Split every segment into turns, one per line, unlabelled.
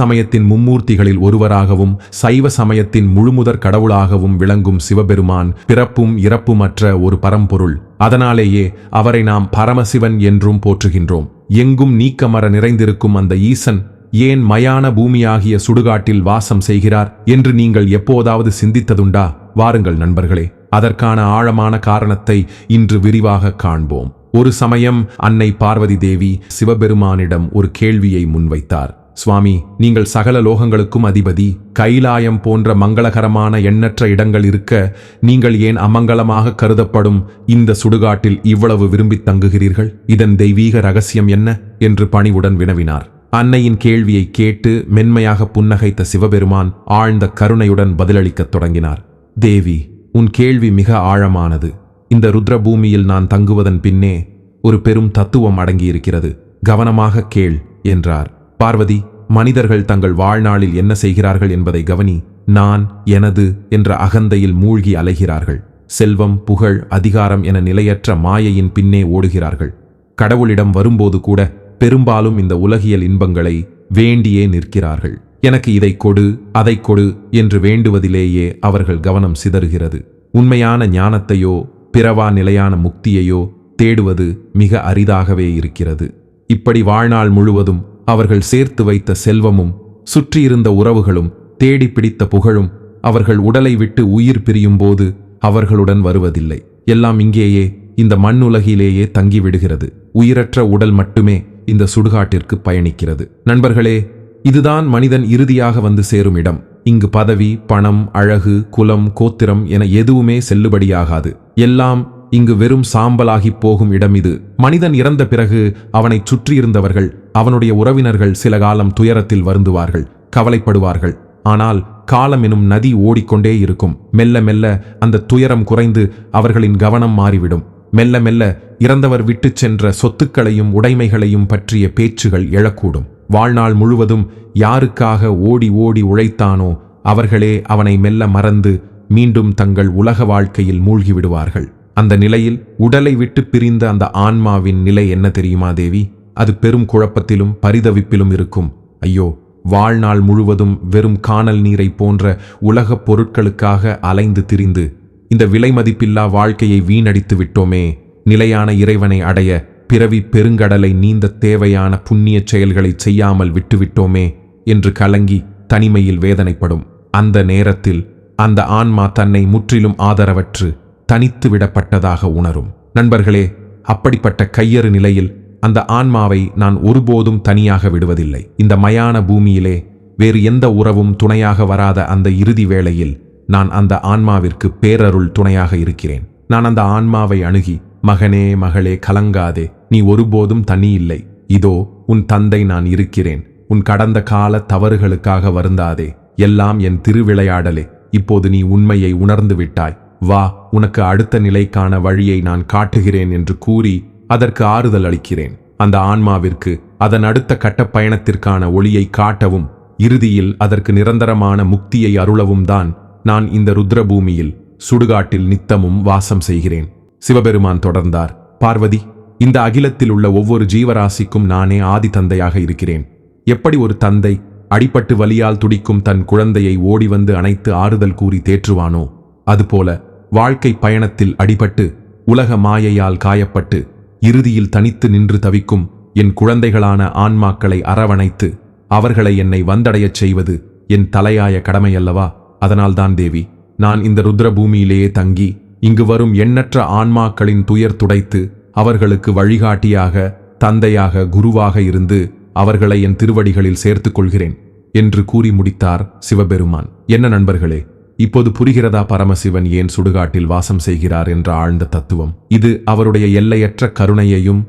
சமயத்தின் மும்மூர்த்திகளில் ஒருவராகவும் சைவ சமயத்தின் முழுமுதற் கடவுளாகவும் விளங்கும் சிவபெருமான் பிறப்பும் இறப்புமற்ற ஒரு பரம்பொருள். அதனாலேயே அவரை நாம் பரமசிவன் என்றும் போற்றுகின்றோம். எங்கும் நீக்கமர நிறைந்திருக்கும் அந்த ஈசன் ஏன் மயான பூமியாகிய சுடுகாட்டில் வாசம் செய்கிறார் என்று நீங்கள் எப்போதாவது சிந்தித்ததுண்டா? வாருங்கள் நண்பர்களே அதற்கான ஆழமான காரணத்தை இன்று விரிவாக காண்போம். ஒரு சமயம் அன்னை பார்வதி தேவி சிவபெருமானிடம் ஒரு கேள்வியை முன்வைத்தார். சுவாமி நீங்கள் சகல லோகங்களுக்கும் அதிபதி கைலாயம் போன்ற மங்களகரமான எண்ணற்ற இடங்கள் இருக்க நீங்கள் ஏன் அமங்கலமாக கருதப்படும் இந்த சுடுகாட்டில் இவ்வளவு விரும்பித் தங்குகிறீர்கள்? இதன் தெய்வீக ரகசியம் என்ன? என்று பணிவுடன் வினவினார். அன்னையின் கேள்வியை கேட்டு மென்மையாக புன்னகைத்த சிவபெருமான் ஆழ்ந்த கருணையுடன் பதிலளிக்கத் தொடங்கினார். தேவி உன் கேள்வி மிக ஆழமானது. இந்த ருத்ரபூமியில் நான் தங்குவதன் பின்னே ஒரு பெரும் தத்துவம் அடங்கியிருக்கிறது. கவனமாக கேள் என்றார். பார்வதி மனிதர்கள் தங்கள் வாழ்நாளில் என்ன செய்கிறார்கள் என்பதை கவனி நான் எனது என்ற அகந்தையில் மூழ்கி அலைகிறார்கள். செல்வம் புகழ் அதிகாரம் என நிலையற்ற மாயையின் பின்னே ஓடுகிறார்கள். கடவுளிடம் வரும்போது கூட பெரும்பாலும் இந்த உலகியல் இன்பங்களை வேண்டியே நிற்கிறார்கள். எனக்கு இதை கொடு அதை கொடு என்று வேண்டுவதிலேயே அவர்கள் கவனம் சிதறுகிறது. உண்மையான ஞானத்தையோ பிறவா நிலையான முக்தியையோ தேடுவது மிக அரிதாகவே இருக்கிறது. இப்படி வாழ்நாள் முழுவதும் அவர்கள் சேர்த்து வைத்த செல்வமும் சுற்றியிருந்த உறவுகளும் தேடி பிடித்த புகழும் அவர்கள் உடலை விட்டு உயிர் பிரியும் போது அவர்களுடன் வருவதில்லை. எல்லாம் இங்கேயே இந்த மண்ணுலகிலேயே தங்கிவிடுகிறது. உயிரற்ற உடல் மட்டுமே இந்த சுடுகாட்டிற்கு பயணிக்கிறது. நண்பர்களே இதுதான் மனிதன் இறுதியாக வந்து சேரும் இடம். இங்கு பதவி பணம் அழகு குலம் கோத்திரம் என எதுவுமே செல்லுபடியாகாது. எல்லாம் இங்கு வெறும் சாம்பலாகிப் போகும் இடம் இது. மனிதன் இறந்த பிறகு அவனைச் சுற்றியிருந்தவர்கள் அவனுடைய உறவினர்கள் சில காலம் துயரத்தில் வருந்துவார்கள் கவலைப்படுவார்கள். ஆனால் காலம் எனும் நதி ஓடிக்கொண்டே இருக்கும். மெல்ல மெல்ல அந்த துயரம் குறைந்து அவர்களின் கவனம் மாறிவிடும். மெல்ல மெல்ல இறந்தவர் விட்டுச் சென்ற சொத்துக்களையும் உடைமைகளையும் பற்றிய பேச்சுகள் எழக்கூடும். வாழ்நாள் முழுவதும் யாருக்காக ஓடி ஓடி உழைத்தானோ அவர்களே அவனை மெல்ல மறந்து மீண்டும் தங்கள் உலக வாழ்க்கையில் மூழ்கிவிடுவார்கள். அந்த நிலையில் உடலை விட்டு பிரிந்த அந்த ஆன்மாவின் நிலை என்ன தெரியுமா தேவி? அது பெரும் குழப்பத்திலும் பரிதவிப்பிலும் இருக்கும். ஐயோ வாழ்நாள் முழுவதும் வெறும் காணல் நீரை போன்ற உலகப் பொருட்களுக்காக அலைந்து திரிந்து இந்த விலை மதிப்பில்லா வாழ்க்கையை வீணடித்து விட்டோமே. நிலையான இறைவனை அடைய பிறவி பெருங்கடலை நீந்த தேவையான புண்ணியச் செயல்களை செய்யாமல் விட்டுவிட்டோமே என்று கலங்கி தனிமையில் வேதனைப்படும். அந்த நேரத்தில் அந்த ஆன்மா தன்னை முற்றிலும் ஆதரவற்று தனித்து விடப்பட்டதாக உணரும். நண்பர்களே அப்படிப்பட்ட கையறு நிலையில் அந்த ஆன்மாவை நான் ஒருபோதும் தனியாக விடுவதில்லை. இந்த மயான பூமியிலே வேறு எந்த உறவும் துணையாக வராத அந்த இறுதி வேளையில் நான் அந்த ஆன்மாவிற்கு பேரருள் துணையாக இருக்கிறேன். நான் அந்த ஆன்மாவை அணுகி மகனே மகளே கலங்காதே நீ ஒருபோதும் தனி இல்லை இதோ உன் தந்தை நான் இருக்கிறேன். உன் கடந்த கால தவறுகளுக்காக வருந்தாதே. எல்லாம் என் திருவிளையாடலே. இப்போது நீ உண்மையை உணர்ந்து விட்டாய். வா உனக்கு அடுத்த நிலைக்கான வழியை நான் காட்டுகிறேன் என்று கூறி அதற்கு ஆறுதல் அளிக்கிறேன். அந்த ஆன்மாவிற்கு அதன் அடுத்த கட்ட பயணத்திற்கான ஒளியை காட்டவும் இறுதியில் அதற்கு நிரந்தரமான முக்தியை அருளவும் தான் நான் இந்த ருத்ரபூமியில் சுடுகாட்டில் நித்தமும் வாசம் செய்கிறேன். சிவபெருமான் தொடர்ந்தார் பார்வதி இந்த அகிலத்தில் உள்ள ஒவ்வொரு ஜீவராசிக்கும் நானே ஆதி தந்தையாக இருக்கிறேன். எப்படி ஒரு தந்தை அடிபட்டு வலியால் துடிக்கும் தன் குழந்தையை ஓடி வந்து அணைத்து ஆறுதல் கூறி தேற்றுவானோ? அதுபோல வாழ்க்கை பயணத்தில் அடிபட்டு உலக மாயையால் காயப்பட்டு இறுதியில் தனித்து நின்று தவிக்கும் என் குழந்தைகளான ஆன்மாக்களை அரவணைத்து அவர்களை என்னை வந்தடையச் செய்வது என் தலையாய கடமையல்லவா? அதனால்தான் தேவி நான் இந்த ருத்ரபூமியிலேயே தங்கி இங்கு வரும் எண்ணற்ற ஆன்மாக்களின் துயர் துடைத்து அவர்களுக்கு வழிகாட்டியாக தந்தையாக குருவாக இருந்து அவர்களை என் திருவடிகளில் சேர்த்துக் கொள்கிறேன் என்று கூறி முடித்தார் சிவபெருமான். என்ன நண்பர்களே இப்போது புரிகிறதா பரமசிவன் ஏன் சுடுகாட்டில் வாசம் செய்கிறார் என்ற ஆழ்ந்த தத்துவம்? இது அவருடைய எல்லையற்ற கருணையையும்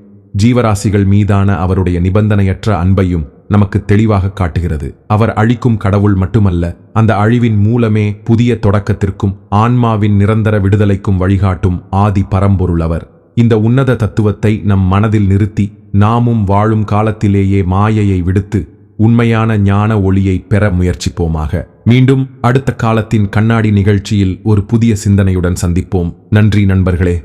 ஜீவராசிகள் மீதான அவருடைய நிபந்தனையற்ற அன்பையும் நமக்கு தெளிவாக காட்டுகிறது. அவர் அழிக்கும் கடவுள் மட்டுமல்ல அந்த அழிவின் மூலமே புதிய தொடக்கத்திற்கும் ஆன்மாவின் நிரந்தர விடுதலைக்கும் வழிகாட்டும் ஆதி பரம்பொருள் அவர். இந்த உன்னத தத்துவத்தை நம் மனதில் நிறுத்தி நாமும் வாழும் காலத்திலேயே மாயையை விடுத்து உண்மையான ஞான ஒளியை பெற முயற்சிப்போமாக. மீண்டும் அடுத்த காலத்தின் கண்ணாடி நிகழ்ச்சியில் ஒரு புதிய சிந்தனையுடன் சந்திப்போம். நன்றி நண்பர்களே.